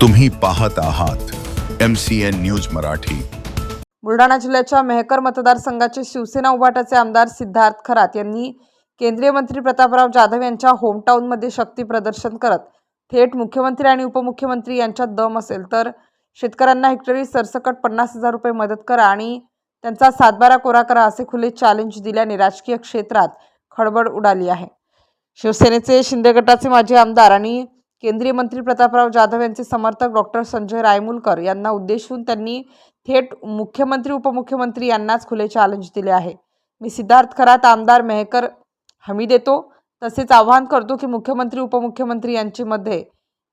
तुम्ही पाहत आहात M C N news Marathi. Buldhana जिल्ह्याच्या मेहकर मतदारसंघाचे शिवसेना उभाटाचे आमदार सिद्धार्थ खरात यांनी केंद्रीय मंत्री प्रतापराव जाधव यांच्या होमटाऊनमध्ये शक्ती प्रदर्शन करत थेट मुख्यमंत्री आणि उपमुख्यमंत्री यांच्यात दम असेल तर शेतकऱ्यांना हेक्टरी सरसकट पन्नास हजार रुपये मदत करा आणि त्यांचा सातबारा कोरा करा असे खुले चॅलेंज दिल्याने राजकीय क्षेत्रात खळबळ उडाली आहे. शिवसेनेचे शिंदे गटाचे माजी आमदार आणि केंद्रीय मंत्री प्रतापराव जाधव यांचे समर्थक डॉक्टर संजय रायमुलकर यांना उद्देशून त्यांनी थेट मुख्यमंत्री उपमुख्यमंत्री यांनाच खुले चॅलेंज दिले आहे. मी सिद्धार्थ खरात आमदार मेहकर हमी देतो. तसेच आवाहन करतो की मुख्यमंत्री उपमुख्यमंत्री यांच्यामध्ये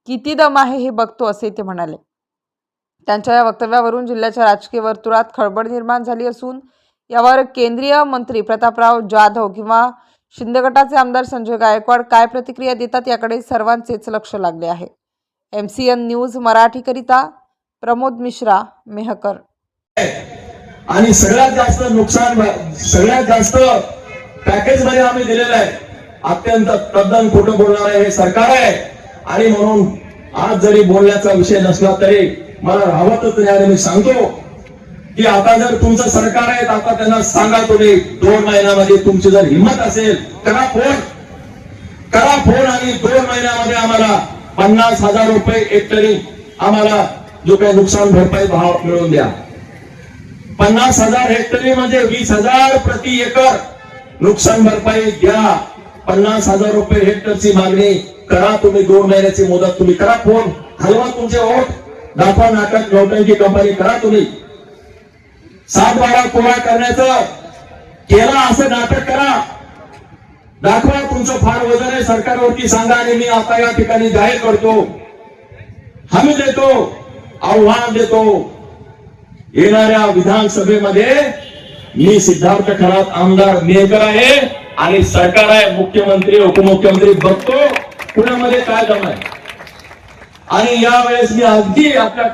किती दम आहे हे बघतो असे ते म्हणाले. त्यांच्या या वक्तव्यावरून जिल्ह्याच्या राजकीय वर्तुळात खळबळ निर्माण झाली असून यावर केंद्रीय मंत्री प्रतापराव जाधव किंवा शिंदे गटाचे आमदार संजय गायकवाड काय प्रतिक्रिया देतात याकडे सर्वांचेच लक्ष लागले आहे. एम सी एन न्यूज मराठीकरिता प्रमोद मिश्रा मेहकर. आणि सगळ्यात जास्त नुकसान सगळ्यात जास्त पॅकेजमध्ये आम्ही दिलेलं आहे. अत्यंत तद्दन खोटं बोलणार आहे हे सरकार आहे. आणि म्हणून आज जरी बोलण्याचा विषय नसला तरी मला राहतच नाही आणि मी सांगतो की आता जर तुमचं सरकार आहे आता त्यांना सांगा तुम्ही दोन महिन्यामध्ये तुमची जर हिंमत असेल करा फोन. करा फोन आणि दोन महिन्यामध्ये आम्हाला पन्नास हजार रुपये हेक्टरी आम्हाला जो काही नुकसान भरपाई भाव मिळवून द्या. पन्नास हजार हेक्टरी म्हणजे वीस हजार प्रति एकर नुकसान भरपाई द्या. पन्नास हजार रुपये हेक्टरची मागणी करा तुम्ही दोन महिन्याची मुदत तुम्ही करा फोन. हलवा तुमचे ओठ. दाखवा नाटक नौटंकी कंपनी करा तुम्ही. सात बारा कोरा करण्याचं केला असं नाटक करा. दाखवा तुमचं फार वजन आहे सरकारवरती सांगा आणि मी आता या ठिकाणी जाहीर करतो. हमी देतो आव्हान देतो. येणाऱ्या विधानसभेमध्ये मी सिद्धार्थ खरात आमदार मेकर आहे आणि सरकार आहे मुख्यमंत्री उपमुख्यमंत्री बघतो पुण्यामध्ये काय जमाय आणि यावेळेस मी अगदी आपल्या